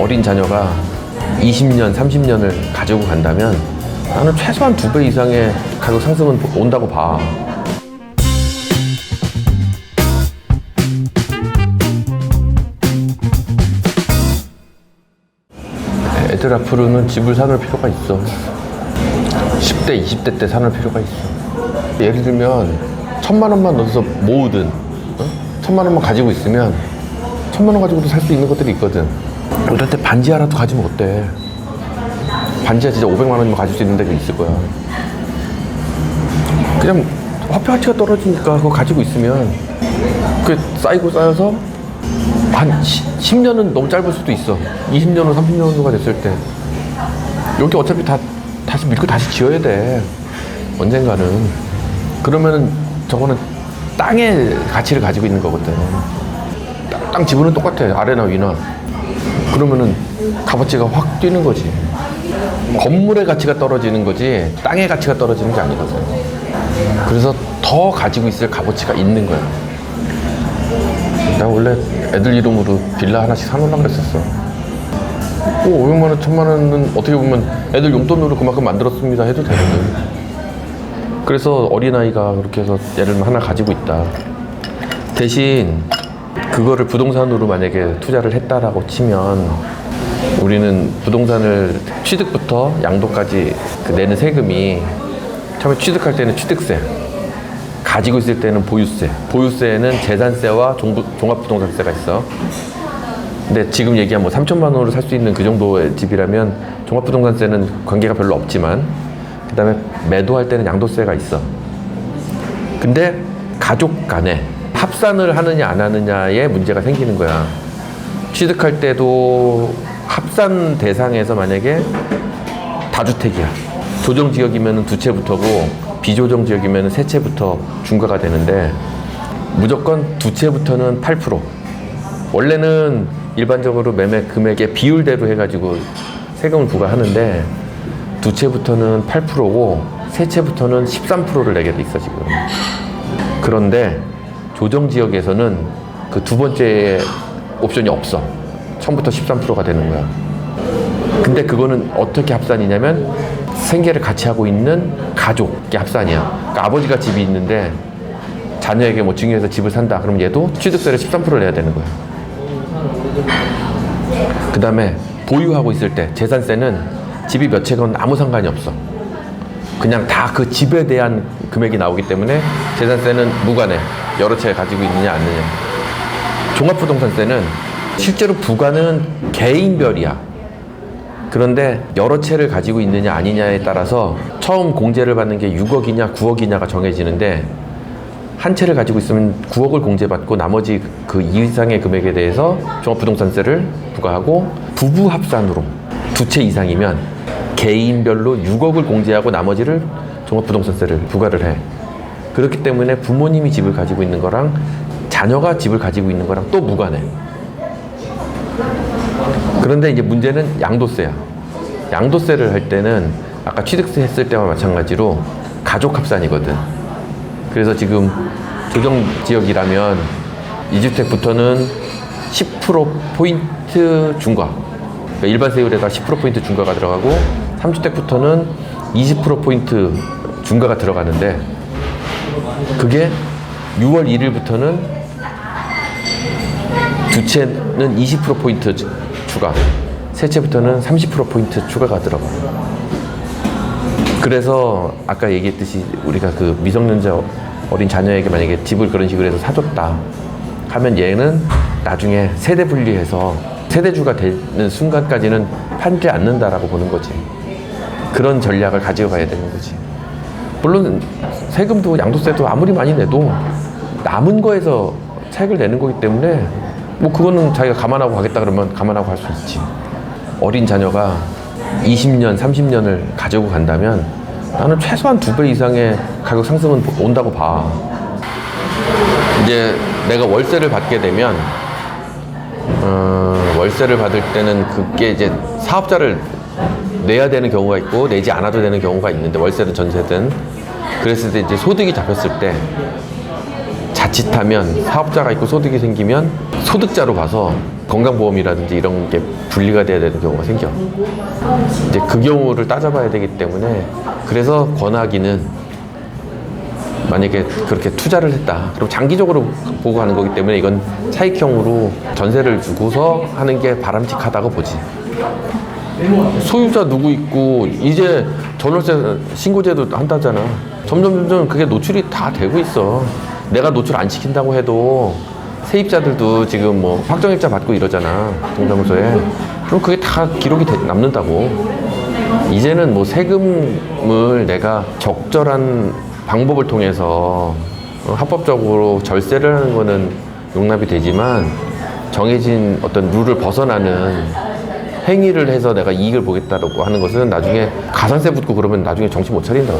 어린 자녀가 20년, 30년을 가지고 간다면 나는 최소한 두 배 이상의 가격 상승은 온다고 봐. 애들 앞으로는 집을 사놓을 필요가 있어. 10대, 20대 때 사놓을 필요가 있어. 예를 들면 천만 원만 넣어서 모으든 어? 천만 원만 가지고 있으면 천만 원 가지고도 살 수 있는 것들이 있거든. 때 반지 하나도 가지면 어때? 반지가 진짜 500만 원이면 가질 수 있는 데가 있을 거야. 그냥 화폐 가치가 떨어지니까 그거 가지고 있으면 그 쌓이고 쌓여서 한 10 년은 너무 짧을 수도 있어. 20년은 30년 후가 됐을 때 여기 어차피 다 다시 밀고 다시 지어야 돼. 언젠가는. 그러면은 저거는 땅의 가치를 가지고 있는 거거든. 땅, 땅 지분은 똑같아. 아래나 위나. 그러면은 값어치가 확 뛰는 거지. 건물의 가치가 떨어지는 거지 땅의 가치가 떨어지는 게 아니거든. 그래서 더 가지고 있을 값어치가 있는 거야. 나 원래 애들 이름으로 빌라 하나씩 사놓으려고 그랬었어. 뭐 500만 원, 1000만 원은 어떻게 보면 애들 용돈으로 그만큼 만들었습니다 해도 되거든. 그래서 어린아이가 그렇게 해서 얘를 하나 가지고 있다. 대신 그거를 부동산으로 만약에 투자를 했다라고 치면 우리는 부동산을 취득부터 양도까지 그 내는 세금이 처음에 취득할 때는 취득세, 가지고 있을 때는 보유세, 보유세는 재산세와 종부, 종합부동산세가 있어. 근데 지금 얘기한 뭐 3천만 원으로 살 수 있는 그 정도의 집이라면 종합부동산세는 관계가 별로 없지만 그 다음에 매도할 때는 양도세가 있어. 근데 가족 간에 합산을 하느냐 안 하느냐에 문제가 생기는 거야. 취득할 때도 합산 대상에서 만약에 다주택이야. 조정 지역이면 두 채부터고 비조정 지역이면 세 채부터 중과가 되는데 무조건 두 채부터는 8%. 원래는 일반적으로 매매 금액의 비율대로 해가지고 세금을 부과하는데 두 채부터는 8%고 세 채부터는 13%를 내게 돼 있어 지금. 그런데 조정 지역에서는 그 두 번째 옵션이 없어. 처음부터 13%가 되는 거야. 근데 그거는 어떻게 합산이냐면 생계를 같이 하고 있는 가족의 합산이야. 그러니까 아버지가 집이 있는데 자녀에게 뭐 중요해서 집을 산다. 그럼 얘도 취득세를 13%를 내야 되는 거야. 그 다음에 보유하고 있을 때 재산세는 집이 몇 채건 아무 상관이 없어. 그냥 다 그 집에 대한 금액이 나오기 때문에 재산세는 무관해. 여러 채 가지고 있느냐, 아니냐. 종합부동산세는 실제로 부과는 개인별이야. 그런데 여러 채를 가지고 있느냐 아니냐에 따라서 처음 공제를 받는 게 6억이냐 9억이냐가 정해지는데 한 채를 가지고 있으면 9억을 공제받고 나머지 그 이상의 금액에 대해서 종합부동산세를 부과하고 부부 합산으로 두 채 이상이면 개인별로 6억을 공제하고 나머지를 종합부동산세를 부과를 해. 그렇기 때문에 부모님이 집을 가지고 있는 거랑 자녀가 집을 가지고 있는 거랑 또 무관해. 그런데 이제 문제는 양도세야. 양도세를 할 때는 아까 취득세 했을 때와 마찬가지로 가족 합산이거든. 그래서 지금 조정 지역이라면 이주택부터는 10% 포인트 중과. 그러니까 일반 세율에다 10% 포인트 중과가 들어가고 3주택부터는 20% 포인트 중과가 들어가는데 그게 6월 1일부터는 두 채는 20% 포인트 주- 추가, 세 채부터는 30% 포인트 추가가 들어가. 그래서 아까 얘기했듯이 우리가 그 미성년자 어린 자녀에게 만약에 집을 그런 식으로 해서 사줬다 하면 얘는 나중에 세대 분리해서 세대주가 되는 순간까지는 팔지 않는다라고 보는 거지. 그런 전략을 가지고 가야 되는 거지. 물론 세금도 양도세도 아무리 많이 내도 남은 거에서 차익을 내는 거기 때문에 뭐 그거는 자기가 감안하고 가겠다 그러면 감안하고 할 수 있지. 어린 자녀가 20년, 30년을 가지고 간다면 나는 최소한 두 배 이상의 가격 상승은 온다고 봐. 이제 내가 월세를 받게 되면 어, 월세를 받을 때는 그게 이제 사업자를 내야 되는 경우가 있고 내지 않아도 되는 경우가 있는데 월세든 전세든 그랬을 때 이제 소득이 잡혔을 때 자칫하면 사업자가 있고 소득이 생기면 소득자로 봐서 건강보험이라든지 이런 게 분리가 돼야 되는 경우가 생겨. 이제 그 경우를 따져봐야 되기 때문에 그래서 권하기는 만약에 그렇게 투자를 했다. 그럼 장기적으로 보고 하는 거기 때문에 이건 차익형으로 전세를 주고서 하는 게 바람직하다고 보지. 소유자 누구 있고 이제 전월세 신고제도 한다잖아. 점점 점점 그게 노출이 다 되고 있어. 내가 노출 안 시킨다고 해도 세입자들도 지금 뭐 확정일자 받고 이러잖아. 동사무소에. 그럼 그게 다 기록이 돼- 남는다고. 이제는 뭐 세금을 내가 적절한 방법을 통해서 어, 합법적으로 절세를 하는 거는 용납이 되지만 정해진 어떤 룰을 벗어나는 행위를 해서 내가 이익을 보겠다고 하는 것은 나중에 가산세 붙고 그러면 나중에 정신 못 차린다.